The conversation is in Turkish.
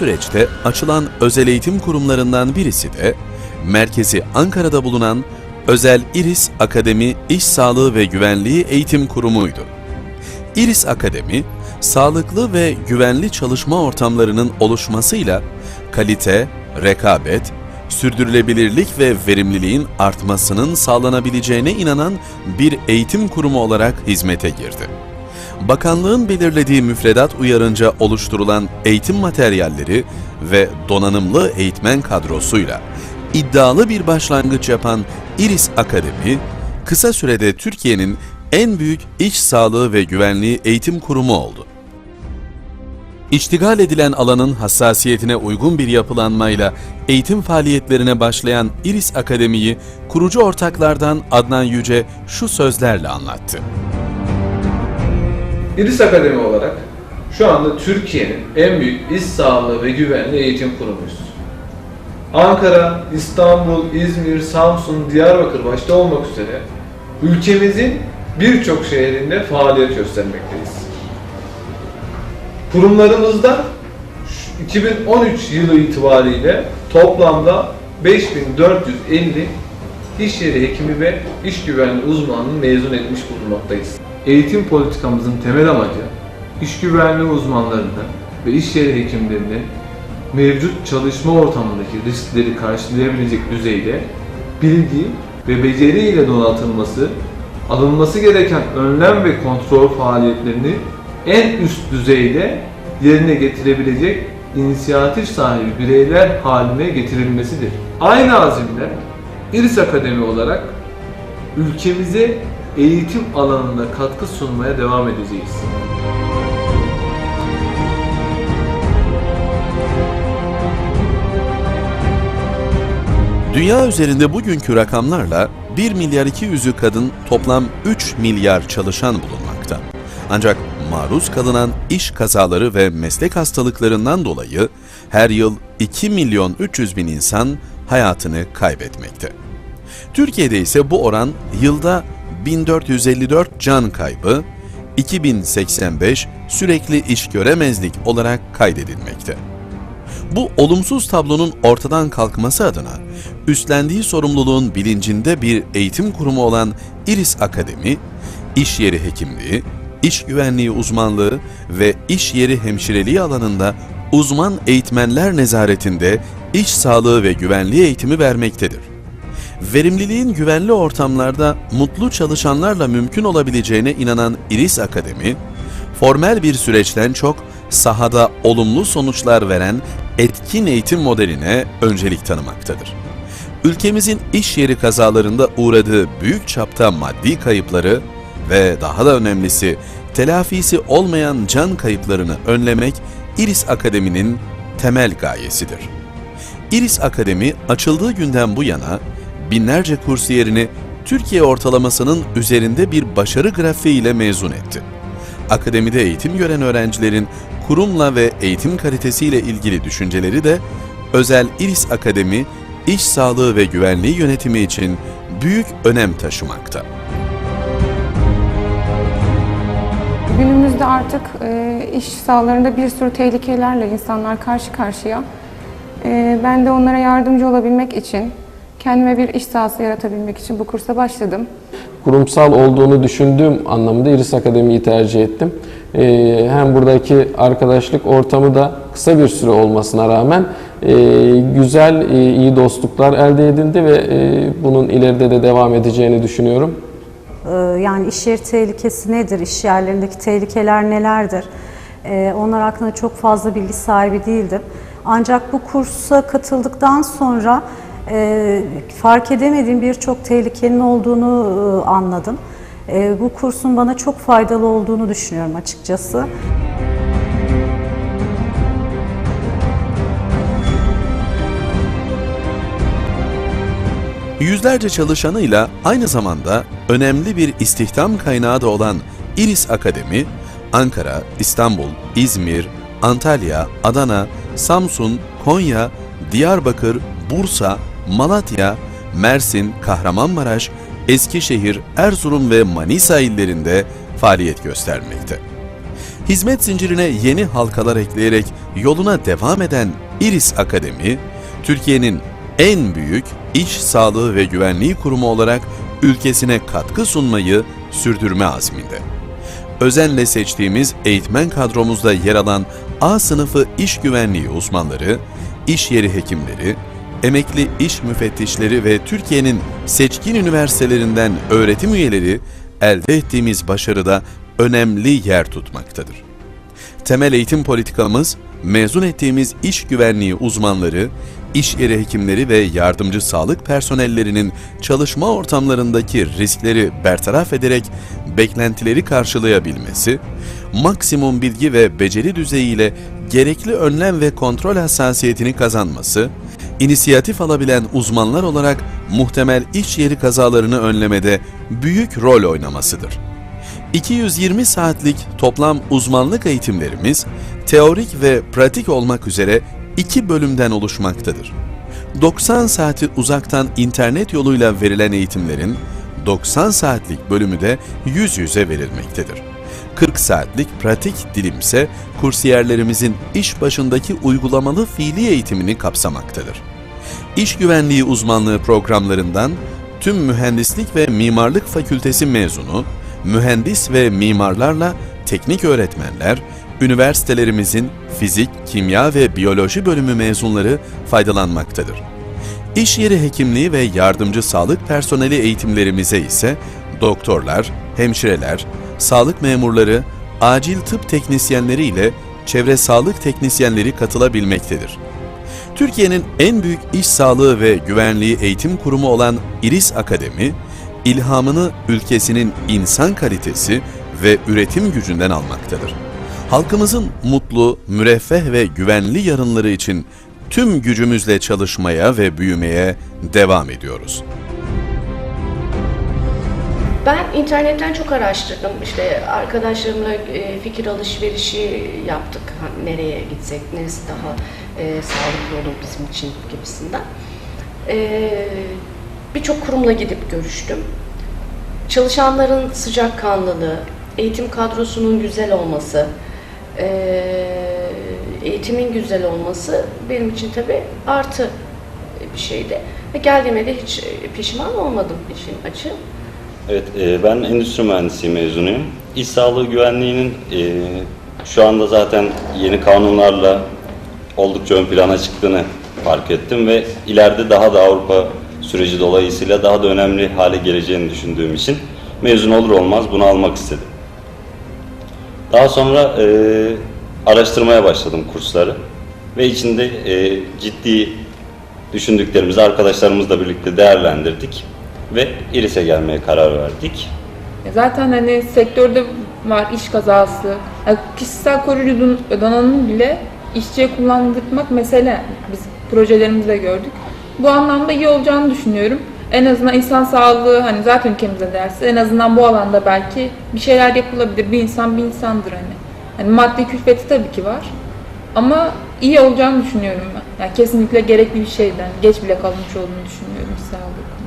süreçte açılan özel eğitim kurumlarından birisi de merkezi Ankara'da bulunan Özel İris Akademi İş Sağlığı ve Güvenliği Eğitim Kurumu'ydu. İris Akademi, sağlıklı ve güvenli çalışma ortamlarının oluşmasıyla kalite, rekabet, sürdürülebilirlik ve verimliliğin artmasının sağlanabileceğine inanan bir eğitim kurumu olarak hizmete girdi. Bakanlığın belirlediği müfredat uyarınca oluşturulan eğitim materyalleri ve donanımlı eğitmen kadrosuyla iddialı bir başlangıç yapan İris Akademi, kısa sürede Türkiye'nin en büyük iş sağlığı ve güvenliği eğitim kurumu oldu. İştigal edilen alanın hassasiyetine uygun bir yapılanmayla eğitim faaliyetlerine başlayan İris Akademi'yi kurucu ortaklardan Adnan Yüce şu sözlerle anlattı. İris Akademi olarak şu anda Türkiye'nin en büyük iş sağlığı ve güvenliği eğitim kurumuyuz. Ankara, İstanbul, İzmir, Samsun, Diyarbakır başta olmak üzere ülkemizin birçok şehrinde faaliyet göstermekteyiz. Kurumlarımızda şu 2013 yılı itibariyle toplamda 5450 iş yeri hekimi ve iş güvenliği uzmanını mezun etmiş bulunmaktayız. Eğitim politikamızın temel amacı iş güvenliği uzmanlarının ve iş yeri hekimlerinin mevcut çalışma ortamındaki riskleri karşılayabilecek düzeyde bilgi ve beceriyle donatılması, alınması gereken önlem ve kontrol faaliyetlerini en üst düzeyde yerine getirebilecek inisiyatif sahibi bireyler haline getirilmesidir. Aynı azimle İris Akademi olarak ülkemize eğitim alanında katkı sunmaya devam edeceğiz. Dünya üzerinde bugünkü rakamlarla 1 milyar 200'ü kadın toplam 3 milyar çalışan bulunmakta. Ancak maruz kalınan iş kazaları ve meslek hastalıklarından dolayı her yıl 2 milyon 300 bin insan hayatını kaybetmekte. Türkiye'de ise bu oran yılda 1454 can kaybı, 2085 sürekli iş göremezlik olarak kaydedilmekte. Bu olumsuz tablonun ortadan kalkması adına üstlendiği sorumluluğun bilincinde bir eğitim kurumu olan İris Akademi, iş yeri hekimliği, iş güvenliği uzmanlığı ve iş yeri hemşireliği alanında uzman eğitmenler nezaretinde iş sağlığı ve güvenliği eğitimi vermektedir. Verimliliğin güvenli ortamlarda mutlu çalışanlarla mümkün olabileceğine inanan İris Akademi, formel bir süreçten çok sahada olumlu sonuçlar veren etkin eğitim modeline öncelik tanımaktadır. Ülkemizin iş yeri kazalarında uğradığı büyük çapta maddi kayıpları ve daha da önemlisi telafisi olmayan can kayıplarını önlemek İris Akademi'nin temel gayesidir. İris Akademi açıldığı günden bu yana binlerce kursiyerini Türkiye ortalamasının üzerinde bir başarı grafiğiyle mezun etti. Akademide eğitim gören öğrencilerin kurumla ve eğitim kalitesiyle ilgili düşünceleri de özel İris Akademi iş sağlığı ve güvenliği yönetimi için büyük önem taşımakta. Günümüzde artık e, iş sahalarında bir sürü tehlikelerle insanlar karşı karşıya. E, ben de onlara yardımcı olabilmek için, kendime bir iş sahası yaratabilmek için bu kursa başladım. kurumsal olduğunu düşündüğüm anlamda İris Akademi'yi tercih ettim. Ee, hem buradaki arkadaşlık ortamı da kısa bir süre olmasına rağmen e, güzel, e, iyi dostluklar elde edildi ve e, bunun ileride de devam edeceğini düşünüyorum. Ee, Yani iş yeri tehlikesi nedir, iş yerlerindeki tehlikeler nelerdir? Ee, Onlar hakkında çok fazla bilgi sahibi değildim. Ancak bu kursa katıldıktan sonra e, fark edemediğim birçok tehlikenin olduğunu e, anladım. E, Bu kursun bana çok faydalı olduğunu düşünüyorum açıkçası. Yüzlerce çalışanıyla aynı zamanda önemli bir istihdam kaynağı da olan İris Akademi, Ankara, İstanbul, İzmir, Antalya, Adana, Samsun, Konya, Diyarbakır, Bursa, Malatya, Mersin, Kahramanmaraş, Eskişehir, Erzurum ve Manisa illerinde faaliyet göstermekte. Hizmet zincirine yeni halkalar ekleyerek yoluna devam eden Iris Akademi, Türkiye'nin en büyük iş sağlığı ve güvenliği kurumu olarak ülkesine katkı sunmayı sürdürme azminde. Özenle seçtiğimiz eğitmen kadromuzda yer alan A sınıfı iş güvenliği uzmanları, iş yeri hekimleri, emekli iş müfettişleri ve Türkiye'nin seçkin üniversitelerinden öğretim üyeleri elde ettiğimiz başarıda önemli yer tutmaktadır. Temel eğitim politikamız, mezun ettiğimiz iş güvenliği uzmanları, iş yeri hekimleri ve yardımcı sağlık personellerinin çalışma ortamlarındaki riskleri bertaraf ederek beklentileri karşılayabilmesi, maksimum bilgi ve beceri düzeyiyle gerekli önlem ve kontrol hassasiyetini kazanması, inisiyatif alabilen uzmanlar olarak muhtemel iş yeri kazalarını önlemede büyük rol oynamasıdır. 220 saatlik toplam uzmanlık eğitimlerimiz teorik ve pratik olmak üzere iki bölümden oluşmaktadır. 90 saati uzaktan internet yoluyla verilen eğitimlerin 90 saatlik bölümü de yüz yüze verilmektedir. 40 saatlik pratik dilimse kursiyerlerimizin iş başındaki uygulamalı fiili eğitimini kapsamaktadır. İş güvenliği uzmanlığı programlarından tüm mühendislik ve mimarlık fakültesi mezunu, mühendis ve mimarlarla teknik öğretmenler, üniversitelerimizin fizik, kimya ve biyoloji bölümü mezunları faydalanmaktadır. İş yeri hekimliği ve yardımcı sağlık personeli eğitimlerimize ise doktorlar, hemşireler, sağlık memurları, acil tıp teknisyenleri ile çevre sağlık teknisyenleri katılabilmektedir. Türkiye'nin en büyük iş sağlığı ve güvenliği eğitim kurumu olan İris Akademi, ilhamını ülkesinin insan kalitesi ve üretim gücünden almaktadır. Halkımızın mutlu, müreffeh ve güvenli yarınları için tüm gücümüzle çalışmaya ve büyümeye devam ediyoruz. Ben internetten çok araştırdım. İşte arkadaşlarımla e, fikir alışverişi yaptık. Nereye gitsek, neresi daha e, sağlıklı olur bizim için gibisinden. E, Birçok kurumla gidip görüştüm. Çalışanların sıcakkanlılığı, eğitim kadrosunun güzel olması, e, eğitimin güzel olması benim için tabii artı bir şeydi. Ve geldiğime de hiç pişman olmadım işin açığı. Evet, e, ben endüstri mühendisliği mezunuyum. İş sağlığı güvenliğinin e, şu anda zaten yeni kanunlarla oldukça ön plana çıktığını fark ettim ve ileride daha da Avrupa süreci dolayısıyla daha da önemli hale geleceğini düşündüğüm için mezun olur olmaz bunu almak istedim. Daha sonra e, araştırmaya başladım kursları ve içinde e, ciddi düşündüklerimizi arkadaşlarımızla birlikte değerlendirdik ve İRİS'e gelmeye karar verdik. Zaten hani sektörde var iş kazası. Yani kişisel koruyucu donanımı bile işçiye kullandırmak mesele. Biz projelerimizde gördük. Bu anlamda iyi olacağını düşünüyorum. En azından insan sağlığı hani zaten ülkemizde dersi. En azından bu alanda belki bir şeyler yapılabilir. Bir insan bir insandır hani. Hani maddi külfeti tabii ki var. Ama iyi olacağını düşünüyorum ben. Yani kesinlikle gerekli bir şeyden. Geç bile kalmış olduğunu düşünüyorum iş sağlığı.